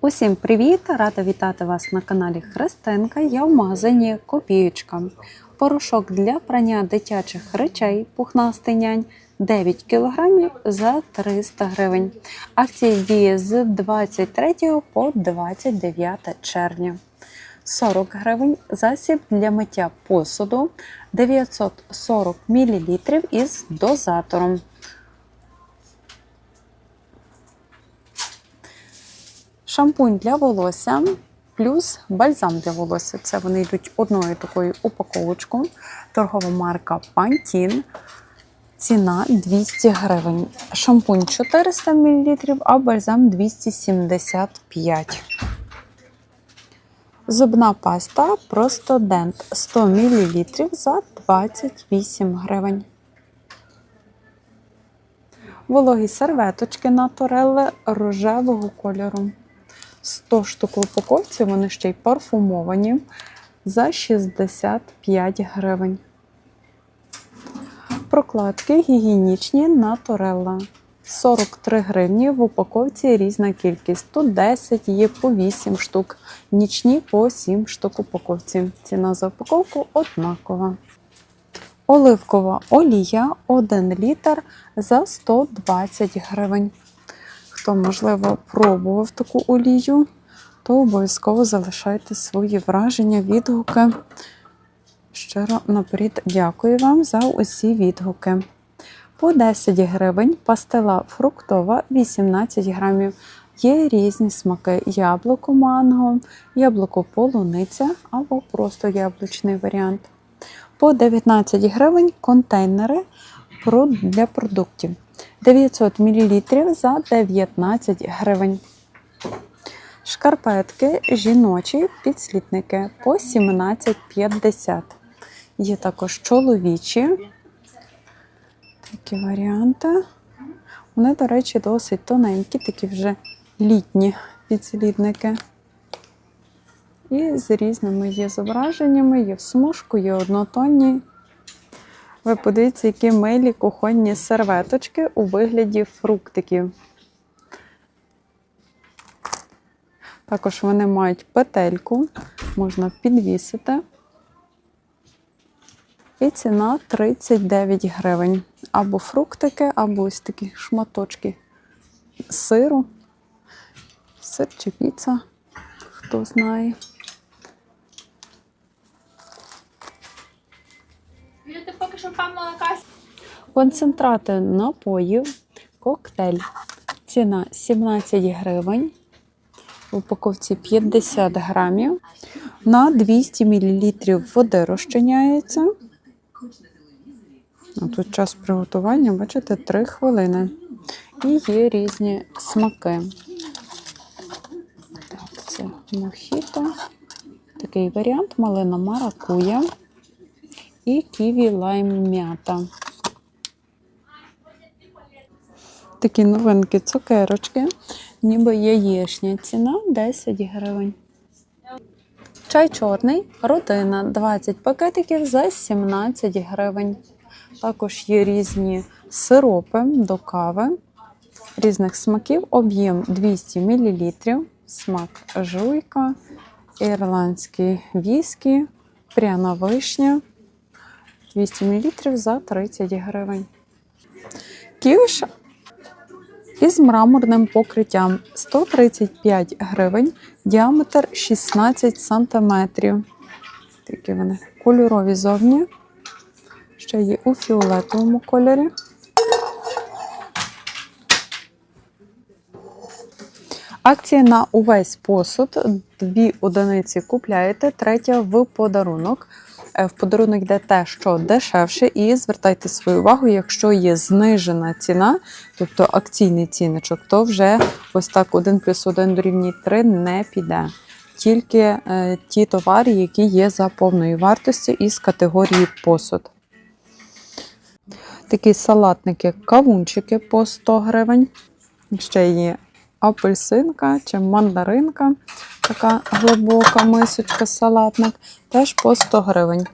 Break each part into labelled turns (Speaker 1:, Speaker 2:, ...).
Speaker 1: Усім привіт! Рада вітати вас на каналі Христинка. Я в магазині Копієчка. Порошок для прання дитячих речей пухнастий нянь 9 кг за 300 гривень. Акція діє з 23 по 29 червня. 40 гривень засіб для миття посуду 940 мл із дозатором. Шампунь для волосся плюс бальзам для волосся. Це вони йдуть одною такою упаковочкою. Торгова марка Pantene. Ціна 200 гривень. Шампунь 400 мл, а бальзам 275 Зубна паста просто дент 100 мл за 28 гривень. Вологі серветочки на туреле рожевого кольору. 100 штук в упаковці, вони ще й парфумовані за 65 гривень. Прокладки гігієнічні Наторелла. 43 гривні в упаковці різна кількість. Тут 10 є по 8 штук, нічні по 7 штук упаковці. Ціна за упаковку однакова. Оливкова олія 1 літр за 120 гривень. Хто, можливо, пробував таку олію, то обов'язково залишайте свої враження, відгуки. Щиро наперед дякую вам за усі відгуки. По 10 гривень пастила фруктова 18 грамів. Є різні смаки: яблуко манго, яблуко полуниця або просто яблучний варіант. По 19 гривень контейнери для продуктів. 900 мл за 19 гривень. Шкарпетки жіночі підслідники по 17,50. Є також чоловічі такі варіанти. Вони, до речі, досить тоненькі, такі вже літні підслідники. І з різними є зображеннями, є в смужку, є однотонні. Ви подивіться, які милі кухонні серветочки у вигляді фруктиків. Також вони мають петельку, можна підвісити. І ціна 39 гривень. Або фруктики, або ось такі шматочки сиру. Сир чи піца, хто знає.
Speaker 2: На касі.
Speaker 1: Концентрати напоїв, коктейль. Ціна 17 гривень. В упаковці 50 грамів. На 200 мл води розчиняється. Тут час приготування, бачите, 3 хвилини. І є різні смаки. Так, це мохіто. Такий варіант малина маракуя і ківі лайм м'ята. Такі новинки цукерочки, ніби яєчня. Ціна 10 гривень. Чай чорний, родина 20 пакетиків за 17 гривень. Також є різні сиропи до кави, різних смаків, об'єм 200 мл, смак жуйка, ірландський віскі, пряна вишня. 200 мл за 30 гривень. Ківш із мраморним покриттям 135 гривень, діаметр 16 см. Такі вони кольорові зовні. Ще є у фіолетовому кольорі. Акція на увесь посуд. Дві одиниці купляєте, третя в подарунок. Е, В подарунок йде те, що дешевше, і звертайте свою увагу, якщо є знижена ціна, тобто акційний ціночок, то вже ось так 1 плюс 1 дорівнює 3 не піде. Тільки е, ті товари, які є за повною вартістю із категорії посуд. Такі салатники, кавунчики по 100 гривень. Ще є апельсинка чи мандаринка, така глибока мисочка, салатник, теж по 100 гривень.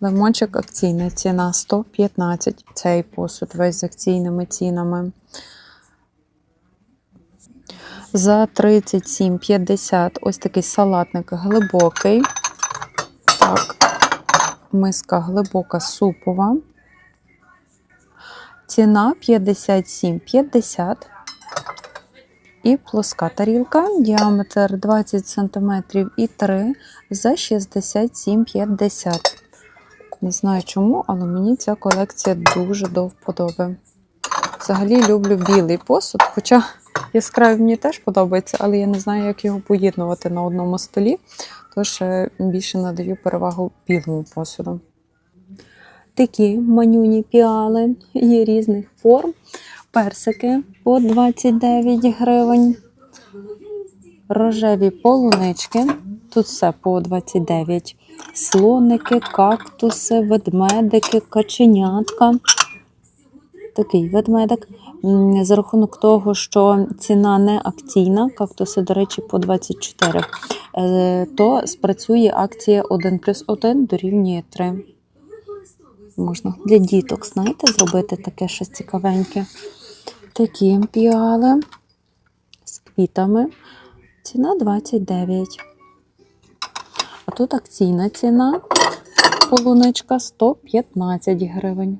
Speaker 1: Лимончик акційна ціна 115. Цей посуд весь з акційними цінами. За 37,50 ось такий салатник глибокий. Так, миска глибока супова. Ціна 57,50. І плоска тарілка, діаметр 20 см і 3 за 67,50. Не знаю чому, але мені ця колекція дуже до вподоби. Взагалі люблю білий посуд, хоча яскравий мені теж подобається, але я не знаю, як його поєднувати на одному столі, тож е, більше надаю перевагу білому посуду. Такі манюні піали є різних форм. Персики по 29 гривень. Рожеві полунички. Тут все по 29. Слоники, кактуси, ведмедики, каченятка. Такий ведмедик. За рахунок того, що ціна не акційна, кактуси, до речі, по 24, е, то спрацює акція 1 плюс 1 дорівнює 3. Можна для діток, знаєте, зробити таке щось цікавеньке. Такі піали з квітами. Ціна 29. А тут акційна ціна. Полуничка 115 гривень.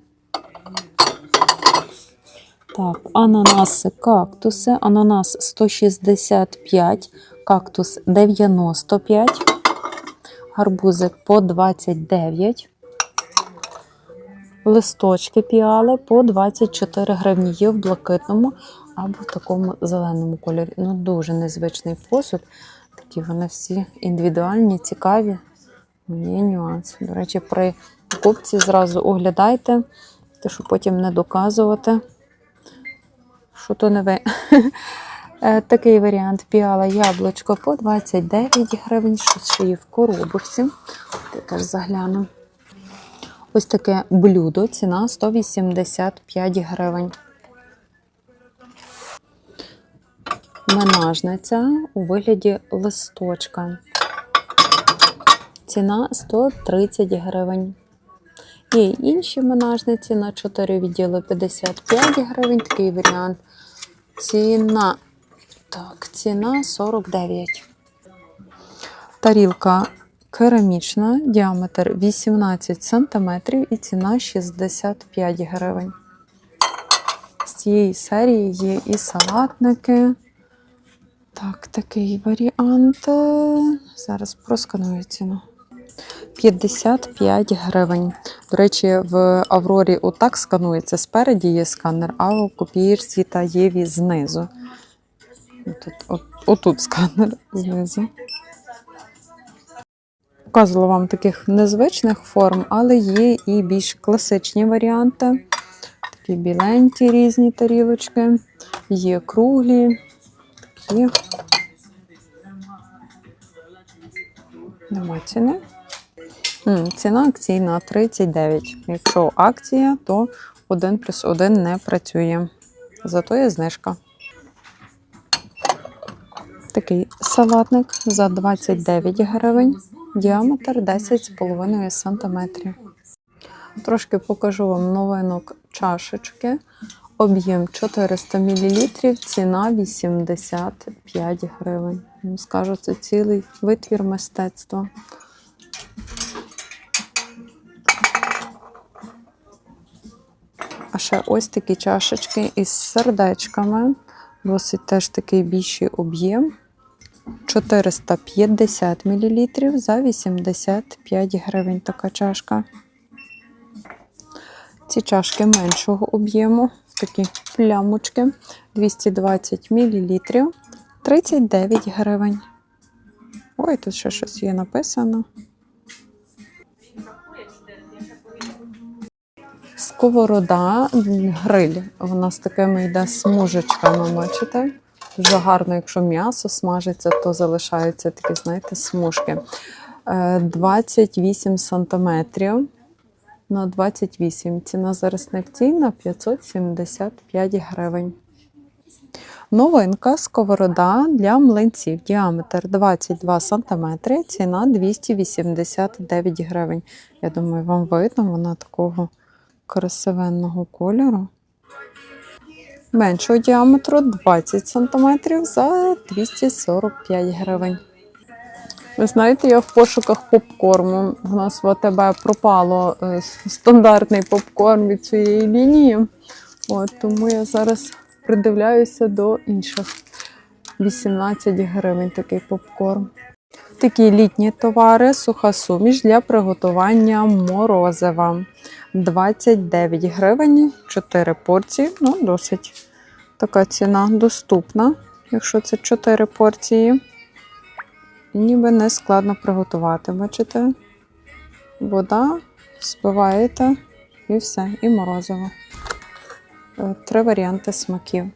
Speaker 1: Так, ананаси, кактуси. Ананас 165, кактус 95, гарбузик по 29. Листочки піали по 24 гривні. Є в блакитному або в такому зеленому кольорі. Ну, дуже незвичний посуд. Такі вони всі індивідуальні, цікаві. Є нюанс. До речі, при покупці зразу оглядайте, те, щоб потім не доказувати, що то не ви. Е, Такий варіант піала яблучко по 29 гривень, щось ще є в коробочці. Теж загляну. Ось таке блюдо, ціна 185 гривень. Менажниця у вигляді листочка. Ціна 130 гривень. Є інші менажниці на 4 відділи 55 гривень. Такий варіант. Ціна. Так, ціна 49. Тарілка керамічна, діаметр 18 см і ціна 65 гривень. З цієї серії є і салатники. Так, такий варіант. Зараз просканую ціну. 55 гривень. До речі, в Аврорі отак сканується. Спереді є сканер, а у копієрці та Єві знизу. Тут, от, отут сканер знизу. Показувала вам таких незвичних форм, але є і більш класичні варіанти. Такі біленькі різні тарілочки, є круглі, такі. Нема ціни. Ціна акційна 39. Якщо акція, то 1 плюс 1 не працює. Зато є знижка. Такий салатник за 29 гривень, діаметр 10,5 см. Трошки покажу вам новинок чашечки. Об'єм 400 мл, ціна 85 гривень. Ну, Скажу, це цілий витвір мистецтва. А ще ось такі чашечки із сердечками. Досить теж такий більший об'єм. 450 мл за 85 гривень така чашка. Ці чашки меншого об'єму, такі плямочки 220 мл 39 гривень. Ой, тут ще щось є написано. Сковорода гриль. Вона з такими йде смужечками, бачите? Дуже гарно, якщо м'ясо смажиться, то залишаються такі, знаєте, смужки. Е, 28 сантиметрів на 28. Ціна зараз не акційна 575 гривень. Новинка сковорода для млинців. Діаметр 22 см, ціна 289 гривень. Я думаю, вам видно, вона такого красивенного кольору. Меншого діаметру 20 см за 245 гривень. Ви знаєте, я в пошуках попкорму. У нас в АТБ пропало е, стандартний попкорн від цієї лінії. От, тому я зараз придивляюся до інших. 18 гривень такий попкорн. Такі літні товари, суха суміш для приготування морозива. 29 гривень, 4 порції. Ну, досить така ціна доступна, якщо це 4 порції. Ніби не складно приготувати. Бачите? Вода, збиваєте і все, і морозиво. Е, Три варіанти смаків.